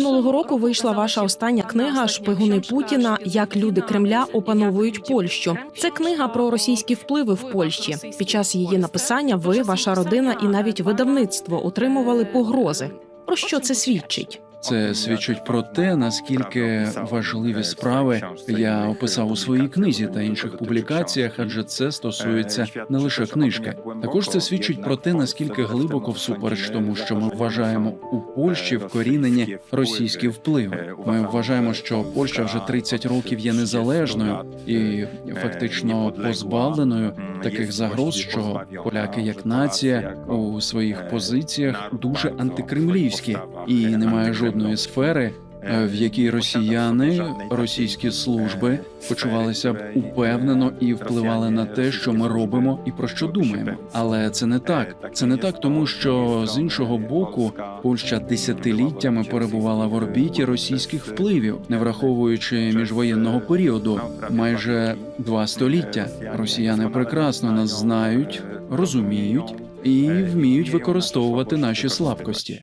Минулого року вийшла ваша остання книга Шпигуни Путіна. Як люди Кремля опановують Польщу. Це книга про російські впливи в Польщі. Під час її написання ви, ваша родина і навіть видавництво отримували погрози. Про що це свідчить? Це свідчить про те, наскільки важливі справи я описав у своїй книзі та інших публікаціях, адже це стосується не лише книжки. Також це свідчить про те, наскільки глибоко всупереч тому, що ми вважаємо у Польщі вкорінені російські впливи. Ми вважаємо, що Польща вже 30 років є незалежною і фактично позбавленою таких загроз, що поляки як нація у своїх позиціях дуже антикремлівські і немає жодної сфери, е, в якій росіяни, російські служби почувалися б упевнено і впливали на те, що ми робимо і про що думаємо. Але це не так. Це не так, тому що з іншого боку Польща десятиліттями перебувала в орбіті російських впливів, не враховуючи міжвоєнного періоду, майже два століття. Росіяни прекрасно нас знають, розуміють і вміють використовувати наші слабкості.